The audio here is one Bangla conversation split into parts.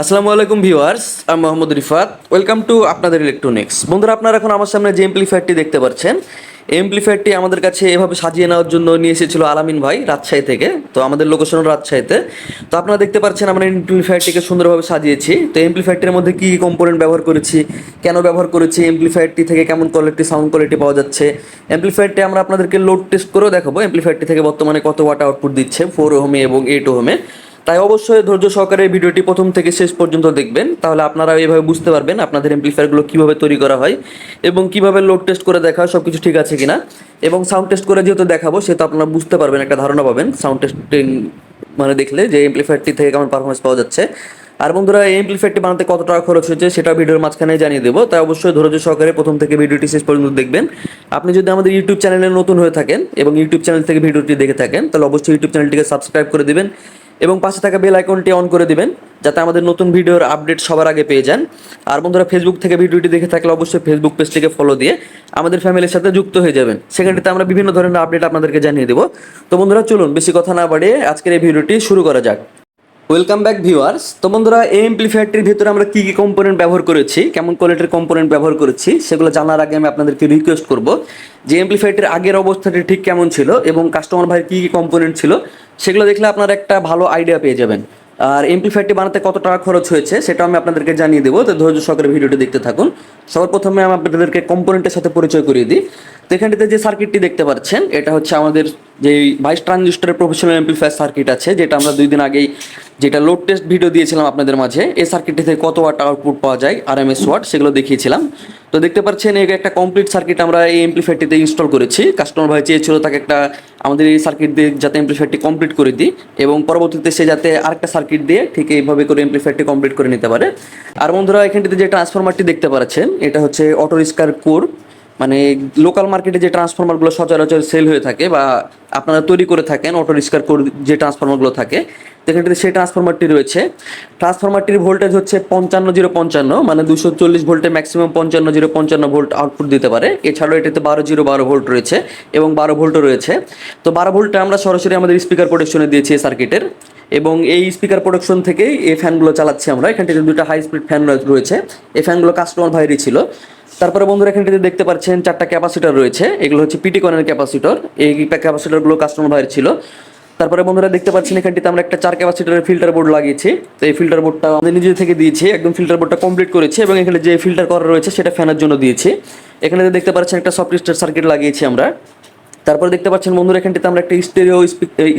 আসসালামু আলাইকুম ভিউয়ার্স, আমি মোহাম্মদ রিফাত। ওয়েলকাম টু আপনাদের ইলেকট্রনিক্স বন্ধুরা, আপনারা এখন আমার সামনে যে এমপ্লিফায়ারটি দেখতে পাচ্ছেন এমপ্লিফায়ারটি আমাদের কাছে এভাবে সাজিয়ে নেওয়ার জন্য নিয়ে এসেছিল আলামিন ভাই রাজশাহী থেকে। তো আমাদের লোকেশন রাজশাহীতে। তো আপনারা দেখতে পাচ্ছেন আমরা এমপ্লিফায়ারটিকে সুন্দরভাবে সাজিয়েছি। তো এমপ্লিফায়ারটির মধ্যে কী কম্পোনেন্ট ব্যবহার করেছি, কেন ব্যবহার করেছি এমপ্লিফায়ারটি থেকে কেমন কোয়ালিটি সাউন্ড কোয়ালিটি পাওয়া যাচ্ছে? এমপ্লিফায়ারটি আমরা আপনাদেরকে লোড টেস্ট করেও দেখাবো। এমপ্লিফায়ারটি থেকে বর্তমানে কত ওয়াট আউটপুট দিচ্ছে ফোর হোমে এবং এইট হোমে তাই অবশ্যই ধৈর্য সহকারে ভিডিওটি প্রথম থেকে শেষ পর্যন্ত দেখবেন। তাহলে আপনারা এইভাবে বুঝতে পারবেন আপনাদের এমপ্লিফায়ারগুলো কীভাবে তৈরি করা হয় এবং কীভাবে লোড টেস্ট করে দেখা হয় সব কিছু ঠিক আছে কিনা। এবং সাউন্ড টেস্ট করে যেহেতু দেখাবো সেটা আপনারা বুঝতে পারবেন একটা ধারণা পাবেন সাউন্ড টেস্টিং মানে দেখলে যে এমপ্লিফায়ারটি থেকে কেমন পারফরমেন্স পাওয়া যাচ্ছে। আর বন্ধুরা, এই এমপ্লিফায়ারটি বানাতে কত টাকা খরচ হয়েছে সেটা ভিডিওর মাঝখানে জানিয়ে দেবো। তাই অবশ্যই ধৈর্য সহকারে প্রথম থেকে ভিডিওটি শেষ পর্যন্ত দেখবেন। আপনি যদি আমাদের ইউটিউব চ্যানেলে নতুন হয়ে থাকেন এবং ইউটিউব চ্যানেল থেকে ভিডিওটি দেখে থাকেন, তাহলে অবশ্যই ইউটিউব চ্যানেলটিকে সাবস্ক্রাইব করে দিবেন। এবং পাশে থাকা বেল আইকনটি অন করে দিবেন, যাতে আমাদের নতুন ভিডিওর আপডেট সবার আগে পেয়ে যান। আর বন্ধুরা ফেসবুক থেকে ভিডিওটি দেখে থাকলে অবশ্যই ফেসবুক পেজটিকে ফলো দিয়ে আমাদের ফ্যামিলির সাথে যুক্ত হয়ে যাবেন। সেখানটিতে আমরা বিভিন্ন ধরনের আপডেট আপনাদেরকে জানিয়ে দেবো। তো বন্ধুরা, চলুন, বেশি কথা না বাড়িয়ে আজকের এই ভিডিওটি শুরু করা যাক। ওয়েলকাম ব্যাক ভিউয়ার্স তো বন্ধুরা, এই এমপ্লিফায়ারটির ভিতরে আমরা কী কী কম্পোনেন্ট ব্যবহার করেছি, কেমন কোয়ালিটির কম্পোনেন্ট ব্যবহার করেছি, সেগুলো জানার আগে আমি আপনাদেরকে রিকোয়েস্ট করব যে এমপ্লিফায়ারটির আগের অবস্থাটি ঠিক কেমন ছিল এবং কাস্টমার ভাইয়ের কী কী কম্পোনেন্ট ছিল, সেগুলো দেখলে আপনারা একটা ভালো আইডিয়া পেয়ে যাবেন। আর এমপ্লিফায়ারটি বানাতে কত টাকা খরচ হয়েছে সেটা আমি আপনাদেরকে জানিয়ে দেবো, তো ধৈর্য সহকারে ভিডিওটি দেখতে থাকুন। সবার প্রথমে আমি আপনাদেরকে কম্পোনেন্টের সাথে পরিচয় করিয়ে দিই। তো এখানটিতে যে সার্কিটটি দেখতে পাচ্ছেন, এটা হচ্ছে আমাদের যে বাইশ ট্রানজিস্টারের প্রফেশনাল এমপ্লিফায়ার সার্কিট আছে, যেটা আমরা দুই দিন আগেই যেটা লোড টেস্ট ভিডিও দিয়েছিলাম আপনাদের মাঝে, এই সার্কিটটি থেকে কত ওয়াট আউটপুট পাওয়া যায় আর এম এস ওয়াট সেগুলো দেখিয়েছিলাম। তো দেখতে পাচ্ছেন, এই একটা কমপ্লিট সার্কিট আমরা এই এমপ্লিফায়ারটিতে ইনস্টল করেছি। কাস্টমার ভাই চেয়েছিল তাকে একটা আমাদের এই সার্কিট দিয়ে যাতে এমপ্লিফায়ারটি কমপ্লিট করে দিই এবং পরবর্তীতে সে যাতে আরেকটা সার্কিট দিয়ে ঠিক এইভাবে করে এমপ্লিফায়ারটি কমপ্লিট করে নিতে পারে। আর বন্ধুরা, এখানটিতে যে ট্রান্সফরমারটি দেখতে পাচ্ছেন, এটা হচ্ছে অটো রিস্কার কোর মানে লোকাল মার্কেটে যে ট্রান্সফরমারগুলো সচরাচর সেল হয়ে থাকে বা আপনারা তৈরি করে থাকেন অটো রিস্কার কোর যে ট্রান্সফরমারগুলো থাকে সেখানটিতে সেই ট্রান্সফরমারটি রয়েছে। ট্রান্সফরমারটির ভোল্টেজ হচ্ছে পঞ্চান্ন জিরো পঞ্চান্ন মানে দুশো চল্লিশ ভোল্টে ম্যাক্সিমাম পঞ্চান্ন জিরো পঞ্চান্ন ভোল্ট আউটপুট দিতে পারে। এছাড়াও এটাতে বারো জিরো বারো ভোল্ট রয়েছে এবং বারো ভোল্টও রয়েছে। তো বারো ভোল্টে আমরা সরাসরি আমাদের স্পিকার প্রোটেকশনে দিয়েছি এই সার্কিটের এবং এই স্পিকার প্রোডাকশন থেকেই এই ফ্যানগুলো চালাচ্ছি আমরা। এখানটিতে দুটো হাই স্পিড ফ্যান রয়েছে। এই ফ্যানগুলো কাস্টমার ভাইরই ছিল। তারপরে বন্ধুরা এখানটিতে দেখতে পাচ্ছেন, চারটা ক্যাপাসিটার রয়েছে। এগুলো হচ্ছে পিটি পিটিকনের ক্যাপাসিটর এই ক্যাপাসিটারগুলো কাস্টমার ভাইয়ের ছিল। তারপরে বন্ধুরা দেখতে পাচ্ছেন, এখানটিতে আমরা একটা চার ক্যাপাসিটারের ফিল্টার বোর্ড লাগিয়েছি। তো এই ফিল্টার বোর্ডটা আমাদের নিজে থেকে দিয়েছি, একদম ফিল্টার বোর্ডটা কমপ্লিট করেছি এবং এখানে যে ফিল্টার করা রয়েছে সেটা ফ্যানের জন্য দিয়েছি। এখানে দেখতে পাচ্ছেন, একটা সফটওয়্যার সার্কিট লাগিয়েছি আমরা। তারপরে দেখতে পাচ্ছেন, বন্ধুরা এখানটিতে আমরা একটা stereo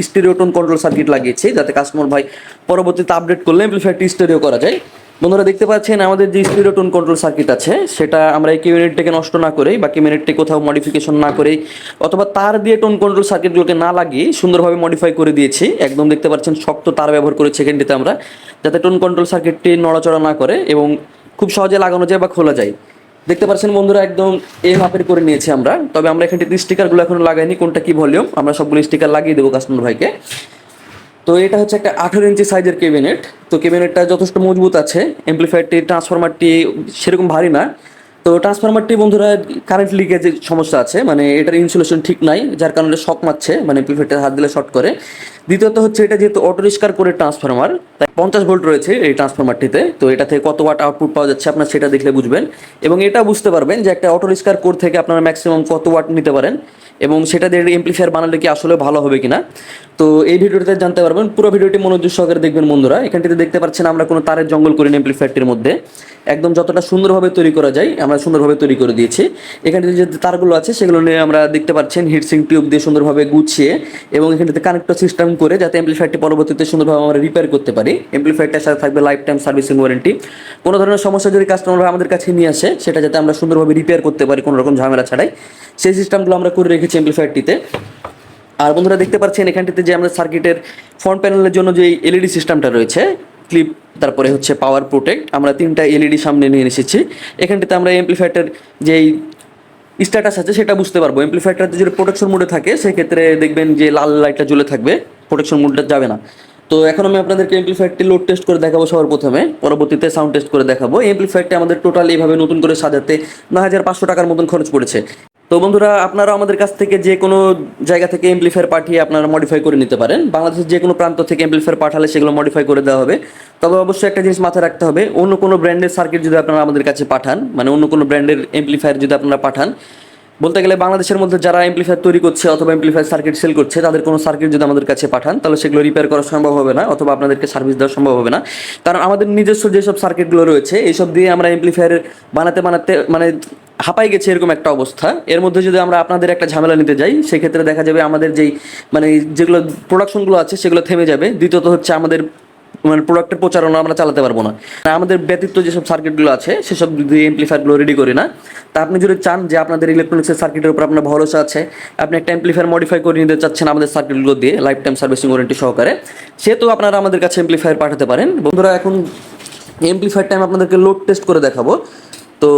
stereo tone control circuit লাগিয়েছি, যাতে কাস্টমার ভাই পরবর্তীতে আপডেট করলে এমপ্লিফায়ারটি স্টেরিও করা যায়। বন্ধুরা দেখতে পাচ্ছেন, আমাদের যে স্টেরিও টোন কন্ট্রোল সার্কিট আছে, সেটা আমরা এই কিউনিটটাকে নষ্ট না করেই বা কিউনিটটি কোথাও মডিফিকেশন না করেই, অথবা তার দিয়ে টোন কন্ট্রোল সার্কিটগুলোকে না লাগিয়ে সুন্দরভাবে মডিফাই করে দিয়েছি। একদম দেখতে পাচ্ছেন, শক্ত তার ব্যবহার করেছি এখানটিতে আমরা, যাতে টোন কন্ট্রোল সার্কিটটি নড়াচড়া না করে এবং খুব সহজে লাগানো যায় বা খোলা যায়। দেখতে পাচ্ছেন বন্ধুরা, একদম এ মাপের করে নিয়েছি আমরা, তবে আমরা এখানটিতে স্টিকারগুলো এখনও লাগাইনি, কোনটা কি ভলিউম, আমরা সবগুলো স্টিকার লাগিয়ে দেবো কাস্টমার ভাইকে। তো এটা হচ্ছে একটা আঠেরো ইঞ্চি সাইজের কেবিনেট। তো কেবিনেটটা যথেষ্ট মজবুত আছে এমপ্লিফায়ারটি ট্রান্সফরমারটি সেরকম ভারী না। তো ট্রান্সফরমারটি বন্ধুরা কারেন্ট লিকেজের সমস্যা আছে মানে এটার ইনসুলেশন ঠিক নাই, যার কারণে শক মারছে মানে এমপ্লিফায়ারটা হাত দিলে শর্ট করে। দ্বিতীয়ত হচ্ছে এটা যেহেতু অটো রিস্কার করে ট্রান্সফরমার তাই পঞ্চাশ ভোল্ট রয়েছে এই ট্রান্সফরমারটিতে তো এটা থেকে কত ওয়াট আউটপুট পাওয়া যাচ্ছে আপনার সেটা দেখলে বুঝবেন। এবং এটা বুঝতে পারবেন যে একটা অটো রিস্কার কোর থেকে আপনারা ম্যাক্সিমাম কত ওয়াট নিতে পারেন। এবং সেটা দিয়ে এমপ্লিফায়ার বানালে কি আসলে ভালো হবে কিনা? তো এই ভিডিওটিতে জানতে পারবেন, পুরো ভিডিওটি মনোযোগ সহকারে দেখবেন বন্ধুরা। এখানটিতে দেখতে পাচ্ছেন আমরা কোনো তারের জঙ্গল করিনি এমপ্লিফায়ারটির মধ্যে। একদম যতটা সুন্দরভাবে তৈরি করা যায়, আমরা সুন্দরভাবে তৈরি করে দিয়েছি। এখানে যে তারগুলো আছে, সেগুলো নিয়ে আমরা দেখতে পাচ্ছেন হিটসিং টিউব দিয়ে সুন্দরভাবে গুছিয়ে এবং এখানটিতে কানেক্টর সিস্টেম করে যাতে এমপ্লিফায়ারটি পরবর্তীতে সুন্দরভাবে আমরা রিপেয়ার করতে পারি। এমপ্লিফায়ারটার সাথে থাকবে লাইফ টাইম সার্ভিসিং ওয়ারেন্টি কোনো ধরনের সমস্যা যদি কাস্টমার আমাদের কাছে নিয়ে আসে, সেটা যাতে আমরা সুন্দরভাবে রিপেয়ার করতে পারি, কোনো রকম ঝামেলা ছাড়াই। সেই সিস্টেমগুলো আমরা করে রেখেছি এমপ্লিফায়ারটিতে আর বন্ধুরা দেখতে পাচ্ছেন, এখানটিতে যে আমাদের সার্কিটের ফ্রন্ট প্যানেলের জন্য যে এলইডি সিস্টেমটা রয়েছে ক্লিপ তারপরে হচ্ছে পাওয়ার প্রোটেক্ট আমরা তিনটা এলইডি সামনে নিয়ে এসেছি। এখানটিতে আমরা এমপ্লিফায়ারটার যেই স্ট্যাটাস আছে সেটা বুঝতে পারব। এমপ্লিফায়ারটা যদি প্রোটেকশন মোডে থাকে, সেক্ষেত্রে দেখবেন যে লাল লাইটটা জ্বলে থাকবে প্রোটেকশন মোডটা যাবে না। তো এখন আমি আপনাদেরকে এমপ্লিফায়ারটি লোড টেস্ট করে দেখাবো সবার প্রথমে। পরবর্তীতে সাউন্ড টেস্ট করে দেখাবো। এমপ্লিফায়ারটি আমাদের টোটাল এইভাবে নতুন করে সাজাতে নয় হাজার পাঁচশো টাকার মতন খরচ পড়েছে। তো বন্ধুরা আপনারা আমাদের কাছ থেকে যে কোনো জায়গা থেকে এমপ্লিফায়ার পাঠিয়ে আপনারা মডিফাই করে নিতে পারেন। বাংলাদেশের যে কোনো প্রান্ত থেকে এমপ্লিফায়ার পাঠালে সেগুলো মডিফাই করে দেওয়া হবে। তবে অবশ্যই একটা জিনিস মাথায় রাখতে হবে, অন্য কোনো ব্র্যান্ডের সার্কিট যদি আপনারা আমাদের কাছে পাঠান মানে অন্য কোনো ব্র্যান্ডের এমপ্লিফায়ার যদি আপনারা পাঠান বলতে গেলে বাংলাদেশের মধ্যে যারা এমপ্লিফায়ার তৈরি করছে অথবা এমপ্লিফায়ার সার্কিট সেল করছে, তাদের কোনো সার্কিট যদি আমাদের কাছে পাঠান, তাহলে সেগুলো রিপেয়ার করা সম্ভব হবে না অথবা আপনাদেরকে সার্ভিস দেওয়া সম্ভব হবে না। কারণ আমাদের নিজস্ব যেসব সার্কিটগুলো রয়েছে, এইসব দিয়ে আমরা এমপ্লিফায়ার বানাতে বানাতে মানে হাঁপাই গেছে এরকম একটা অবস্থা। এর মধ্যে যদি আমরা আপনাদের একটা ঝামেলা নিতে যাই, সেক্ষেত্রে দেখা যাবে আমাদের যেই মানে যেগুলো প্রোডাকশনগুলো আছে, সেগুলো থেমে যাবে। দ্বিতীয়ত হচ্ছে আমাদের মানে প্রোডাক্টের প্রচারণা আমরা চালাতে পারব না। আমাদের ব্যতীত যেসব সার্কিটগুলো আছে, সেসব যদি এমপ্লিফায়ারগুলো রেডি করি না, তা আপনি যদি চান যে আপনাদের ইলেকট্রনিক্সের সার্কিটের উপর আপনার ভরসা আছে, আপনি একটা এমপ্লিফায়ার মডিফাই করে নিতে চাচ্ছেন আমাদের সার্কিটগুলো দিয়ে লাইফ টাইম সার্ভিসিং ওয়ারেন্টি সহকারে, সেহেতু আপনারা আমাদের কাছে এমপ্লিফায়ার পাঠাতে পারেন। বন্ধুরা, এখন এমপ্লিফায়ার টাইম আপনাদেরকে লোড টেস্ট করে দেখাবো। তো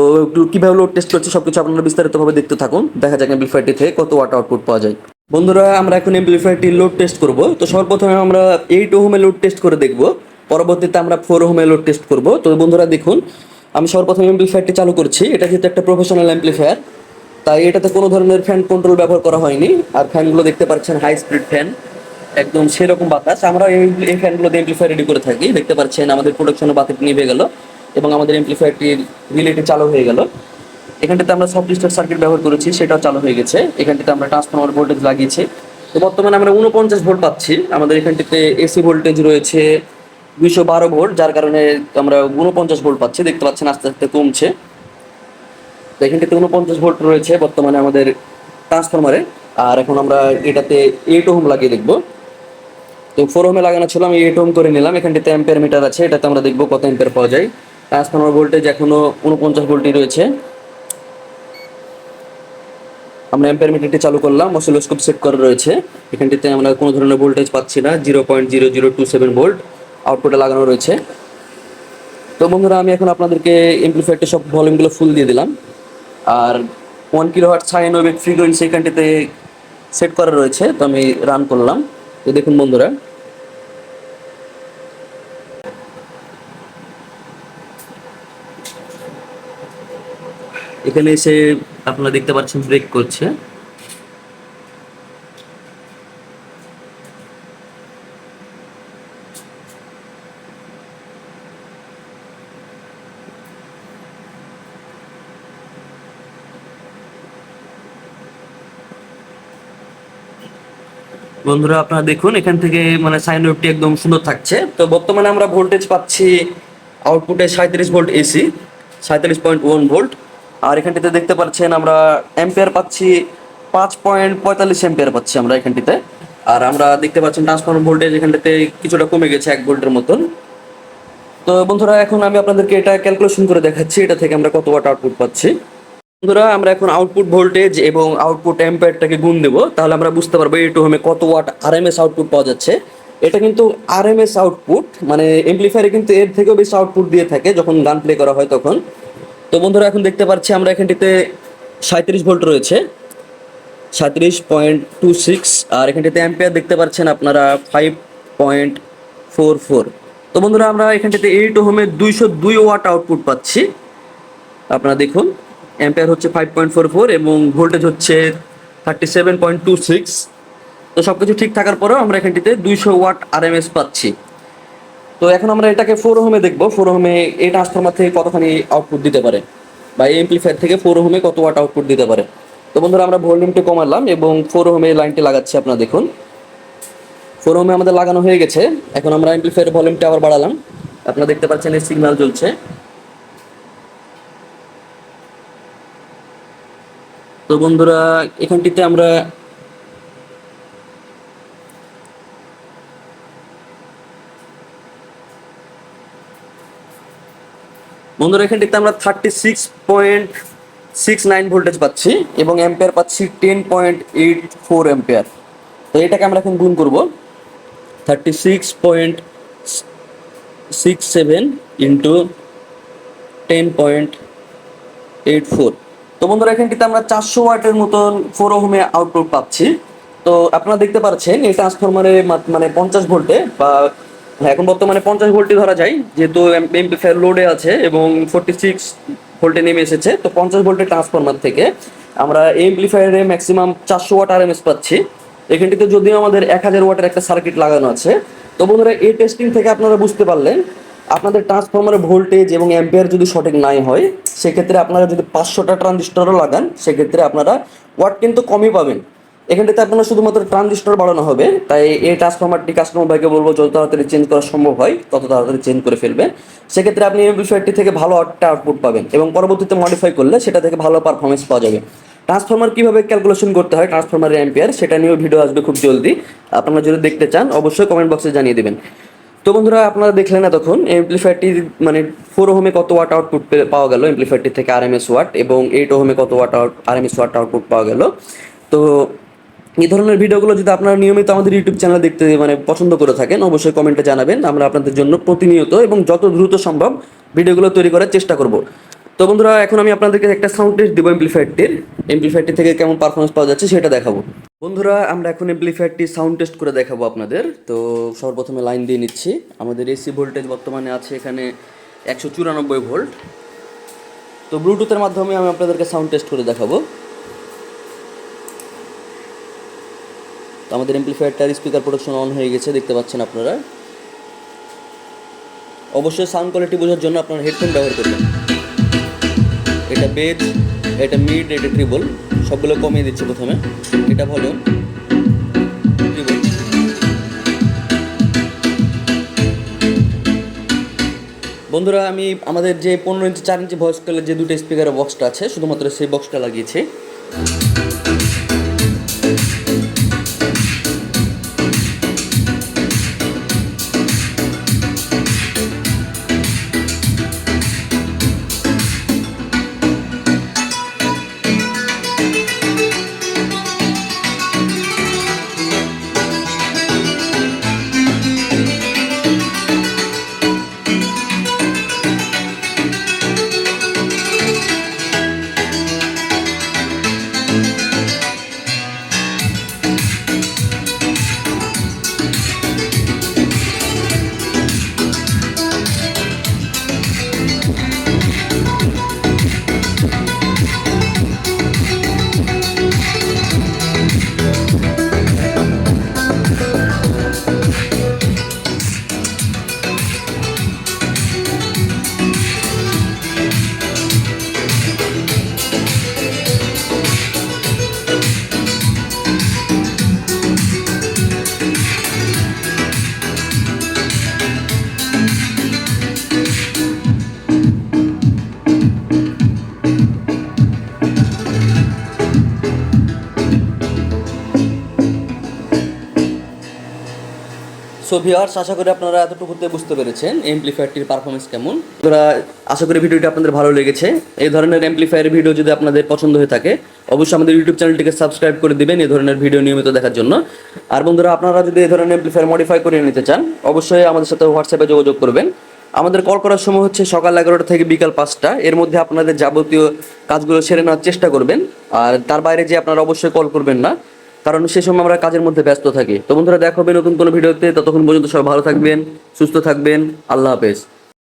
কীভাবে লোড টেস্ট করছে সবকিছু আপনারা বিস্তারিতভাবে দেখতে থাকুন। দেখা যাক এমপ্লিফায়ারটি থেকে কত ওয়াট আউটপুট পাওয়া যায়। বন্ধুরা, আমরা এখন এমপ্লিফায়ারটি লোড টেস্ট করব। তো সর্বপ্রথমে আমরা এইট ওহমে লোড টেস্ট করে দেখব। পরবর্তীতে আমরা ফোর ওহমে লোড টেস্ট করব। তো বন্ধুরা, দেখুন, আমি সর্বপ্রথম এমপ্লিফায়ারটি চালু করছি। এটা যেহেতু একটা প্রফেশনাল এমপ্লিফায়ার তাই এটাতে কোনো ধরনের ফ্যান কন্ট্রোল ব্যবহার করা হয়নি। আর ফ্যানগুলো দেখতে পাচ্ছেন হাই স্পিড ফ্যান একদম সেরকম বাতাস। আমরা এই ফ্যানগুলো দিয়ে এমপ্লিফায়ার রেডি করে থাকি। দেখতে পাচ্ছেন, আমাদের প্রোডাকশনে বাতিটি নিভে গেল। এবং আমাদের এমপ্লিফায়ারটি রিলেটি চালু হয়ে গেল। এখানটাতে আমরা সব ডিস্টার সার্কিট ব্যবহার করেছি, সেটাও চালু হয়ে গেছে। এখানটিতে আমরা ট্রান্সফরমার ভোল্টেজ লাগিয়েছি। তো বর্তমানে আমরা উনপঞ্চাশ ভোল্ট পাচ্ছি। আমাদের এখানটিতে এসি ভোল্টেজ রয়েছে দুইশো বারো ভোল্ট যার কারণে আমরা উনপঞ্চাশ ভোল্ট পাচ্ছি। দেখতে পাচ্ছেন আস্তে আস্তে কমছে। তো এখানটিতে উনপঞ্চাশ ভোল্ট রয়েছে বর্তমানে আমাদের ট্রান্সফরমারে আর এখন আমরা এটাতে এইট ওহম লাগিয়ে দেখব। তো ফোর ওহমে লাগানো ছিল, আমি এইট ওহম করে নিলাম। এখানটিতে অ্যাম্পিয়ার মিটার আছে, এটাতে আমরা দেখব কত অ্যাম্পিয়ার পাওয়া যায়। ট্রান্সফরমার ভোল্টেজ এখনও উনপঞ্চাশ ভোল্টই রয়েছে। আমরা অ্যাম্পিয়ার মিটারটি চালু করলাম অসিলোস্কোপ সেট করা রয়েছে। এখানটিতে আমরা কোনো ধরনের ভোল্টেজ পাচ্ছি না zero point zero zero two seven volt আউটপুটে লাগানো রয়েছে। তো বন্ধুরা, আমি এখন আপনাদেরকে এমপ্লিফায়ারটি সব ভলিউমগুলো ফুল দিয়ে দিলাম। আর one kilo hertz sine wave frequency এখানটিতে set করা রয়েছে, তো আমি রান করলাম। তো দেখুন বন্ধুরা এখানে এসে আপনারা দেখতে পাচ্ছেন ব্রেক করছে। বন্ধুরা, আপনারা দেখুন, এখান থেকে মানে সাইন ওয়েভটি একদম সুন্দর থাকছে। তো বর্তমানে আমরা ভোল্টেজ পাচ্ছি আউটপুটে সাঁত্রিশ ভোল্ট এসি সাঁত্রিশ পয়েন্ট ওয়ান ভোল্ট আর এখানটিতে দেখতে পাচ্ছেন আমরা অ্যাম্পিয়ার পাচ্ছি, পাঁচ পয়েন্ট পঁয়তাল্লিশ অ্যাম্পিয়ার পাচ্ছি আমরা এখানটিতে। আর আমরা দেখতে পাচ্ছেন ট্রান্সফর্মার ভোল্টেজ এখানটাতে কিছুটা কমে গেছে এক ভোল্টের মতন। তো বন্ধুরা, এখন আমি আপনাদেরকে এটা ক্যালকুলেশন করে দেখাচ্ছি, এটা থেকে আমরা কত ওয়াট আউটপুট পাচ্ছি। বন্ধুরা, আমরা এখন আউটপুট ভোল্টেজ এবং আউটপুট অ্যাম্পিয়ারটাকে গুণ দেবো। তাহলে আমরা বুঝতে পারব এই টু হোমে কত ওয়াট আরএমএস আউটপুট পাওয়া যাচ্ছে। এটা কিন্তু আরএমএস আউটপুট মানে এমপ্লিফায়ারে কিন্তু এর থেকেও বেশি আউটপুট দিয়ে থাকে, যখন গান প্লে করা হয় তখন। তো বন্ধুরা, এখন দেখতে পাচ্ছি আমরা এখানটিতে সাঁত্রিশ ভোল্ট রয়েছে, সাঁত্রিশ পয়েন্ট টু সিক্স, আর এখানটিতে অ্যাম্পিয়ার দেখতে পাচ্ছেন আপনারা ফাইভ পয়েন্ট ফোর ফোর। তো বন্ধুরা, আমরা এখানটিতে এইট হোমে দুইশো দুই ওয়াট আউটপুট পাচ্ছি। আপনারা দেখুন, অ্যাম্পিয়ার হচ্ছে ফাইভ পয়েন্ট ফোর ফোর এবং ভোল্টেজ হচ্ছে thirty seven point two six. তো সব কিছু ঠিক থাকার পরেও আমরা এখানটিতে দুইশো ওয়াট আরএমএস পাচ্ছি। তো এখন আমরা এটাকে ফোর হোমে দেখব। ফোর হোমে এই ট্রান্সফরমার থেকে কতখানি আউটপুট দিতে পারে? বা এই এমপ্লিফায়ার থেকে ফোর হোমে কত ওয়াট আউটপুট দিতে পারে? তো বন্ধুরা, আমরা ভলিউমটি কমালাম এবং ফোর হোমে লাইনটি লাগাচ্ছি আপনারা দেখুন। ফোর হোমে আমাদের লাগানো হয়ে গেছে। এখন আমরা এমপ্লিফায়ার ভলিউমটি আবার বাড়ালাম। আপনারা দেখতে পাচ্ছেন এই সিগন্যাল জ্বলছে। তো বন্ধুরা, এখানটিতে আমরা বন্ধুরা, এখানটিতে আমরা thirty six point six nine voltage পাচ্ছি এবং অ্যাম্পিয়ার পাচ্ছি ten point eight four ampere তো এটাকে আমরা এখন গুণ করব। Thirty six point six seven into ten point eight four তো বন্ধুরা, এখানটিতে আমরা চারশো ওয়াটের মতন ফোর হোমে আউটপুট পাচ্ছি। তো আপনারা দেখতে পাচ্ছেন, এই ট্রান্সফরমারে মানে পঞ্চাশ ভোল্টে বা এখন বর্তমানে পঞ্চাশ ভোল্টই ধরা যায়, যেহেতু এমপিফায়ার লোডে আছে এবং ফোরটি সিক্স ভোল্টে নেমে এসেছে, তো পঞ্চাশ ভোল্টের ট্রান্সফরমার থেকে আমরা এমপ্লিফায়ারে ম্যাক্সিমাম চারশো ওয়াট আরএমএস পাচ্ছি। এখানটিতে যদিও আমাদের এক হাজার ওয়াটের একটা সার্কিট লাগানো আছে, তো বন্ধুরা এই টেস্টিং থেকে আপনারা বুঝতে পারলেন, আপনাদের ট্রান্সফরমারের ভোল্টেজ এবং অ্যাম্পিয়ার যদি সঠিক নাই হয়, সেক্ষেত্রে আপনারা যদি পাঁচশোটা ট্রানজিস্টরও লাগান, সেক্ষেত্রে আপনারা ওয়াট কিন্তু কমই পাবেন। এখানটাতে আপনারা শুধুমাত্র ট্রানজিস্টর বাড়ানো হবে। তাই এই ট্রান্সফরমারটি কাস্টমার ভাইকে বলব, যত তাড়াতাড়ি চেঞ্জ করা সম্ভব হয়, তত তাড়াতাড়ি চেঞ্জ করে ফেলবেন। সেক্ষেত্রে আপনি এই বিষয়টি থেকে ভালো একটা আউটপুট পাবেন এবং পরবর্তীতে মডিফাই করলে সেটা থেকে ভালো পারফরমেন্স পাওয়া যাবে। ট্রান্সফরমার কীভাবে ক্যালকুলেশন করতে হয় ট্রান্সফরমারের অ্যাম্পিয়ার সেটা নিয়েও ভিডিও আসবে খুব জলদি। আপনারা যদি দেখতে চান, অবশ্যই কমেন্ট বক্সে জানিয়ে দেবেন। তো বন্ধুরা, আপনারা দেখলেন না তখন এমপ্লিফায়ারটি মানে ফোর ওহমে কত ওয়াট আউটপুট পাওয়া গেল এমপ্লিফায়ারটি থেকে আরএমএস ওয়াট এবং এইট ওহমে কত watt out RMS watt output পাওয়া গেল। তো এই ধরনের ভিডিওগুলো যদি আপনারা নিয়মিত আমাদের ইউটিউব চ্যানেল দেখতে মানে পছন্দ করে থাকেন, অবশ্যই কমেন্টে জানাবেন। আমরা আপনাদের জন্য প্রতিনিয়ত এবং যত দ্রুত সম্ভব ভিডিওগুলো তৈরি করার চেষ্টা করব। তো বন্ধুরা, এখন আমি আপনাদেরকে একটা সাউন্ড টেস্ট দেবো এমপ্লিফায়ারটির এমপ্লিফায়ারটি থেকে কেমন পারফরমেন্স পাওয়া যাচ্ছে সেটা দেখাবো। বন্ধুরা, আমরা এখন এমপ্লিফায়ারটি সাউন্ড টেস্ট করে দেখাবো আপনাদের। তো সর্বপ্রথমে লাইন দিয়ে নিচ্ছি। আমাদের এসি ভোল্টেজ বর্তমানে আছে এখানে একশো চুরানব্বই ভোল্ট তো ব্লুটুথের মাধ্যমে আমি আপনাদেরকে সাউন্ড টেস্ট করে দেখাবো। আমাদের এমপ্লিফায়ারটার স্পিকার প্রোডাকশন অন হয়ে গেছে, দেখতে পাচ্ছেন আপনারা। অবশ্যই সাউন্ড কোয়ালিটি বোঝার জন্য আপনারা হেডফোন ব্যবহার করবেন। এটা বেজ এটা মিড এটা ট্রিবল সবগুলো কমিয়ে দিচ্ছি প্রথমে। এটা ভলিউম বন্ধুরা, আমি আমাদের যে পনেরো ইঞ্চি, চার ইঞ্চি ভয়েস কলের যে দুটো স্পিকারের বক্সটা আছে, শুধুমাত্র সেই বক্সটা লাগিয়েছি। সো ভিওয়ার্স আশা করি আপনারা এতটুকুতে বুঝতে পেরেছেন এমপ্লিফায়ারটির পারফরমেন্স কেমন। আপনারা আশা করি ভিডিওটি আপনাদের ভালো লেগেছে। এই ধরনের এমপ্লিফায়ার ভিডিও যদি আপনাদের পছন্দ হয়ে থাকে, অবশ্যই আমাদের ইউটিউব চ্যানেলটিকে সাবস্ক্রাইব করে দিবেন এই ধরনের ভিডিও নিয়মিত দেখার জন্য। আর বন্ধুরা, আপনারা যদি এই ধরনের এমপ্লিফায়ার মডিফাই করে নিতে চান, অবশ্যই আমাদের সাথে হোয়াটসঅ্যাপে যোগাযোগ করবেন। আমাদের কল করার সময় হচ্ছে সকাল এগারোটা থেকে বিকাল পাঁচটা। এর মধ্যে আপনাদের যাবতীয় কাজগুলো সেরে নেওয়ার চেষ্টা করবেন। আর তার বাইরে যে আপনারা অবশ্যই কল করবেন না কারণ সে সময় আমরা কাজের মধ্যে ব্যস্ত থাকি। তো বন্ধুরা, দেখা হবে নতুন কোনো ভিডিওতে। ততক্ষণ পর্যন্ত সবাই ভালো থাকবেন, সুস্থ থাকবেন। আল্লাহ হাফেজ।